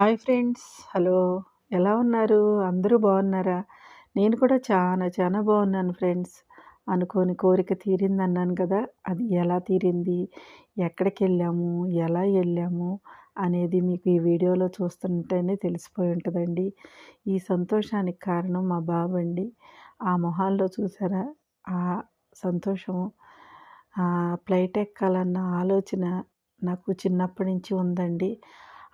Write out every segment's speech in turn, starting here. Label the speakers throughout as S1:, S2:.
S1: Hi friends. Hello! ఎలా ఉన్నారు? అందరూ బాగున్నారా? నేను కూడా చాలా చాలా బాగున్నాను ఫ్రెండ్స్. అనుకోని కోరిక తీరిందన్నాను కదా! అది ఎలా తీరింది? ఎక్కడికెళ్ళాము? ఎలా వెళ్ళాము అనేది మీకు ఈ వీడియోలో చూస్తుంటేనే తెలిసిపోయి ఉంటుందండి ఈ సంతోషానికి కారణం మా బాబు అండి ఆ మొహాల్లో చూసారా? ఆ సంతోషం ఫ్లైట్ ఎక్కాలన్న ఆలోచన నాకు చిన్నప్పటి నుంచి ఉందండి.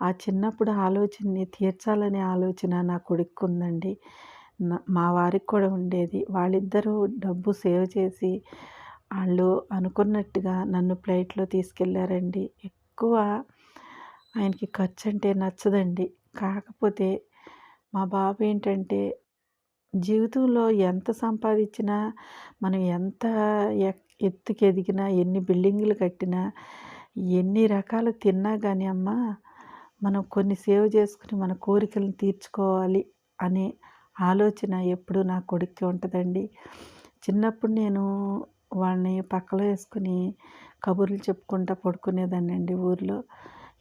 S1: ఆ చిన్నప్పుడు ఆలోచనని తీర్చాలనే ఆలోచన నా కొడుక్కు ఉందండి మా వారికి కూడా ఉండేది. వాళ్ళిద్దరూ డబ్బు సేవ్ చేసి వాళ్ళు అనుకున్నట్టుగా నన్ను ఫ్లైట్‌లో తీసుకెళ్ళారండి. ఎక్కువ ఆయనకి ఖర్చు అంటే నచ్చదండి. కాకపోతే మా బాబు ఏంటంటే జీవితంలో ఎంత సంపాదించినా, మనం ఎంత ఎత్తుకి ఎత్తుకెదిగినా, ఎన్ని బిల్డింగులు కట్టినా, ఎన్ని రకాలు తిన్నా కానీ అమ్మ, మనం కొన్ని సేవ్ చేసుకుని మన కోరికలను తీర్చుకోవాలి అనే ఆలోచన ఎప్పుడూ నా కొడుక్కి ఉంటదండి. చిన్నప్పుడు నేను వాడిని పక్కలో వేసుకుని కబుర్లు చెప్పుకుంటా పడుకునేదాన్ని అండి ఊర్లో.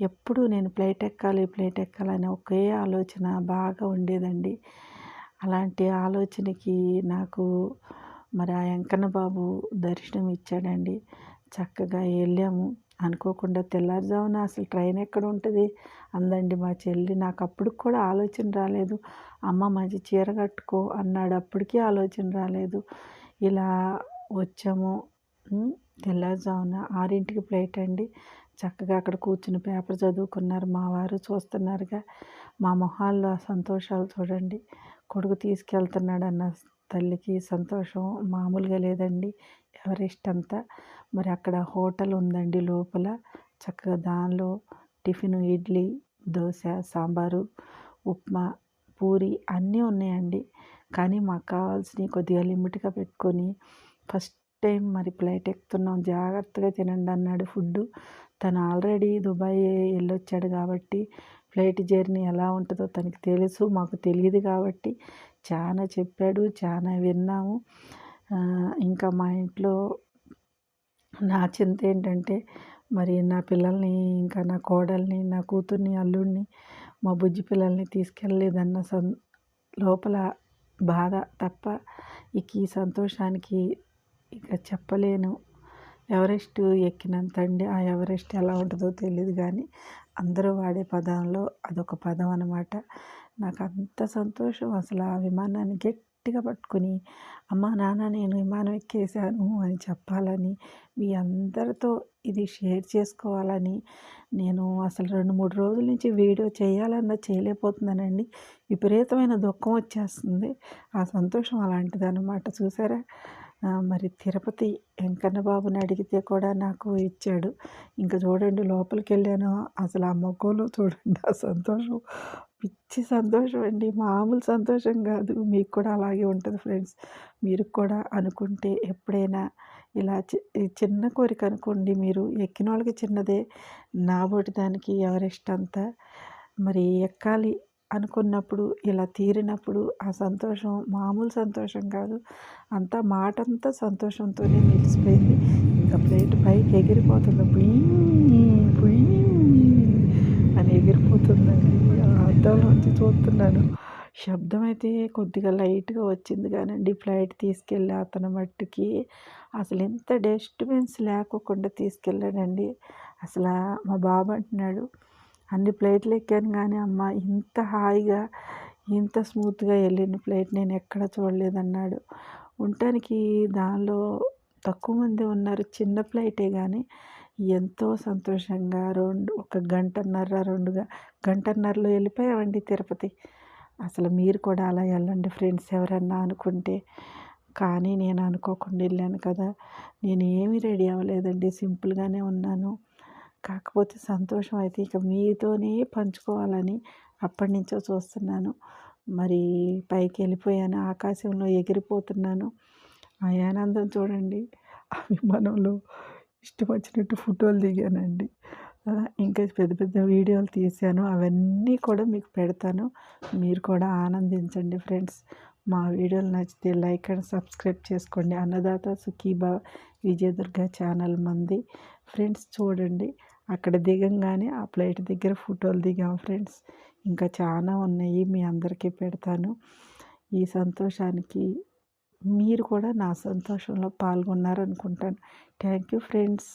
S1: ఎప్పుడు నేను ప్లేట్ ఎక్కాలి, ప్లేట్ ఎక్కాలని ఒకే ఆలోచన బాగా ఉండేదండి. అలాంటి ఆలోచనకి నాకు మరి ఆ వెంకన్న బాబు దర్శనం ఇచ్చాడండి. చక్కగా వెళ్ళాము అనుకోకుండా తెల్లారుజామున అసలు ట్రైన్ ఎక్కడ ఉంటుంది అందండి మా చెల్లి. నాకు అప్పటికి కూడా ఆలోచన రాలేదు. అమ్మ మంచి చీర కట్టుకో అన్నాడు. అప్పటికీ ఆలోచన రాలేదు. ఇలా వచ్చాము. తెల్లారుజామున ఆరింటికి ఫ్లైట్ అండి. చక్కగా అక్కడ కూర్చుని పేపర్ చదువుకున్నారు మా వారు. చూస్తున్నారుగా మా మొహాల్లో ఆ సంతోషాలు చూడండి. కొడుకు తీసుకెళ్తున్నాడన్న తల్లికి సంతోషం మామూలుగా లేదండి. ఎవరెస్ట్ అంతా. మరి అక్కడ హోటల్ ఉందండి లోపల. చక్కగా దానిలో టిఫిన్ ఇడ్లీ, దోశ సాంబారు, ఉప్మా, పూరి అన్నీ ఉన్నాయండి. కానీ మాకు కావాల్సినవి కొద్దిగా లిమిట్‌గా పెట్టుకొని ఫస్ట్ టైం మరి ఫ్లైట్ ఎక్కుతున్నాం జాగ్రత్తగా తినండి అన్నాడు ఫుడ్ తను ఆల్రెడీ దుబాయ్ వెళ్ళొచ్చాడు కాబట్టి ఫ్లైట్ జర్నీ ఎలా ఉంటుందో తనకి తెలుసు. మాకు తెలియదు కాబట్టి చాలా చెప్పాడు. చాలా విన్నాము. ఇంకా మా ఇంట్లో నా చింత ఏంటంటే మరి నా పిల్లల్ని, ఇంకా నా కోడల్ని, నా కూతుర్ని, అల్లుడిని, మా బుజ్జి పిల్లల్ని తీసుకెళ్ళలేదన్న సం లోపల బాధ తప్ప ఇక ఈ సంతోషానికి ఇక చెప్పలేను. ఎవరెస్ట్ ఎక్కినంత అండి. ఆ ఎవరెస్ట్ ఎలా ఉంటుందో తెలియదు కానీ అందరూ వాడే పదంలో అదొక పదం అనమాట. నాకు అంత సంతోషం అసలు ఆ విమానాన్ని గట్టిగా పట్టుకుని అమ్మ, నాన్న నేను విమానం ఎక్కేసాను అని చెప్పాలని, మీ అందరితో ఇది షేర్ చేసుకోవాలని, నేను అసలు 2, 3 రోజుల నుంచి వీడియో చేయాలన్నా చేయలేకపోతున్నానండి. విపరీతమైన దుఃఖం వచ్చేస్తుంది. ఆ సంతోషం అలాంటిదనమాట. చూసారా? మరి తిరుపతి వెంకన్న బాబుని అడిగితే కూడా నాకు ఇచ్చాడు. ఇంక చూడండి లోపలికెళ్ళాను. అసలు ఆ మొఖంలో చూడండి ఆ సంతోషం. పిచ్చి సంతోషం అండి. మామూలు సంతోషం కాదు. మీకు కూడా అలాగే ఉంటుంది ఫ్రెండ్స్. మీరు కూడా అనుకుంటే ఎప్పుడైనా ఇలా చి చిన్న కోరిక అనుకోండి మీరు ఎక్కినోళ్ళకి చిన్నదే. నా బోటి దానికి ఎవరెస్ట్ అంతా. మరి ఎక్కాలి అనుకున్నప్పుడు ఇలా తీరినప్పుడు ఆ సంతోషం మామూలు సంతోషం కాదు. అంతా మాటంతా సంతోషంతోనే నిలిచిపోయింది. ఇంకా ఫ్లైట్ పైకి ఎగిరిపోతుంది. పుయ్యి పుయ్యి అని ఎగిరిపోతుందండి. అద్దంలోంచి చూస్తున్నాను. శబ్దం అయితే కొద్దిగా లైట్‌గా వచ్చింది కానండి ఫ్లైట్ తీసుకెళ్ళి అతను మట్టుకి అసలు ఎంత డస్ట్బిన్స్ లేకోకుండా తీసుకెళ్ళాడండి. అసలా మా బాబు అంటున్నాడు, అన్ని ఫ్లైట్‌లు ఎక్కాను కానీ అమ్మ ఇంత హాయిగా, ఇంత స్మూత్‌గా వెళ్ళిన ఫ్లైట్ నేను ఎక్కడ చూడలేదన్నాడు. ఉండటానికి దానిలో తక్కువ మందే ఉన్నారు. చిన్న ఫ్లైటే కానీ ఎంతో సంతోషంగా రెండు ఒక గంటన్నర, రెండుగా గంటన్నరలో వెళ్ళిపోయామండి తిరుపతి. అసలు మీరు కూడా అలా వెళ్ళండి ఫ్రెండ్స్ ఎవరన్నా అనుకుంటే. కానీ నేను అనుకోకుండా వెళ్ళాను కదా! నేను ఏమీ రెడీ అవ్వలేదండి. సింపుల్‌గానే ఉన్నాను. కాకపోతే సంతోషం అయితే ఇక మీతోనే పంచుకోవాలని అప్పటినుంచో చూస్తున్నాను. మరి పైకి వెళ్ళిపోయాను ఆకాశంలో ఎగిరిపోతున్నాను. ఆ ఆనందం చూడండి. ఆ విమానంలో ఇష్టం వచ్చినట్టు ఫోటోలు దిగానండి. ఇంకా పెద్ద పెద్ద వీడియోలు తీశాను. అవన్నీ కూడా మీకు పెడతాను. మీరు కూడా ఆనందించండి ఫ్రెండ్స్. మా వీడియోలు నచ్చితే లైక్ అండ్ సబ్స్క్రైబ్ చేసుకోండి. అన్నదాత సుఖీబా విజయదుర్గ ఛానల్ మంది. ఫ్రెండ్స్ చూడండి. అక్కడ దిగంగానే ఆ ప్లేట్ దగ్గర ఫోటోలు దిగాం ఫ్రెండ్స్. ఇంకా చాలా ఉన్నాయి మీ అందరికీ పెడతాను ఈ సంతోషానికి మీరు కూడా నా సంతోషంలో పాల్గొన్నారనుకుంటాను థ్యాంక్ యూ ఫ్రెండ్స్